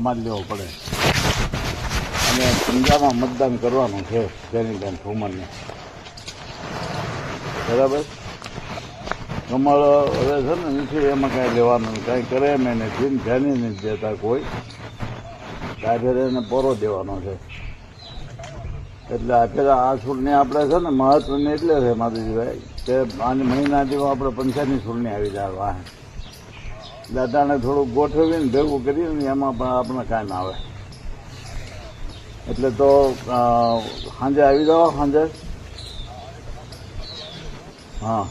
સમાજ લેવો પડે. અને પંજાબમાં મતદાન કરવાનું છે જેનીબેન ઠુમરને બરાબર? કમળ હવે છે ને નથી, એમાં કાંઈ લેવાનું કાંઈ કરે એમ નથી ધ્યાની નથી દેતા કોઈ. કાઢે એને પોરો દેવાનો છે. એટલે અત્યારે આ છૂટની આપણે છે ને મહત્વની એટલે છે માધુજીભાઈ, કે આની મહિના જેવો આપણે પંચાયતની છૂટની આવી જાય. વાહ. દાદાને થોડું ગોઠવીને ભેગું કરીને એમાં પણ આપણે કાંઈ આવે. એટલે તો સાંજે આવી જાઓ સાંજે. હા.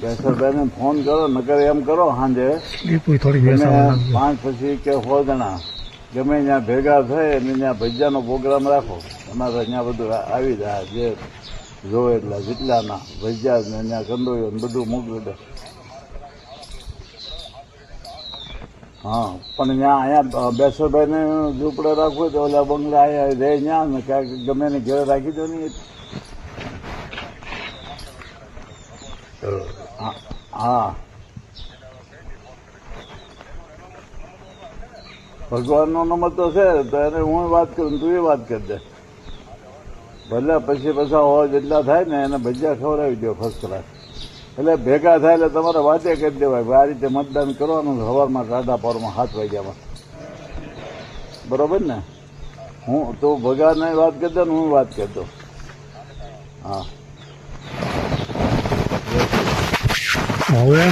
કેશરભાઈને ફોન કરો નકર એમ કરો સાંજે. પાંચ પછી કે સો જણા ગમે ત્યાં ભેગા થાય અને ત્યાં ભજીયાનો પ્રોગ્રામ રાખો. તમારે ત્યાં બધું આવી જાય જે જોવે એટલા જેટલાના ભજીયા ને ત્યાં કંદોયો ને બધું મોકલી દે. હા, પણ ત્યાં અહીંયા બેસરભાઈને ઝૂંપડે રાખવું તો ઓલા બંગલા અહીંયા રહે ત્યાં ને ક્યાંક ગમે ને ઘેર રાખી દો ને હા. ભગવાનનો નંબર તો છે, તો એને હું વાત કરું તું એ વાત કરી દે. ભલે પછી પછા હોય જેટલા થાય ને એને ભજીયા ખવડાવી દો ફર્સ્ટ ક્લાસ એટલે ભેગા થાય એટલે તમારે વાતે કરી દેવાય આ રીતે મતદાન કરવાનું સવારમાં સાડા પોરમાં હાથ વાગ્યામાં. બરોબર ને? હું તો ભગાને વાત કરતો ને હું વાત કરતો હા. હવે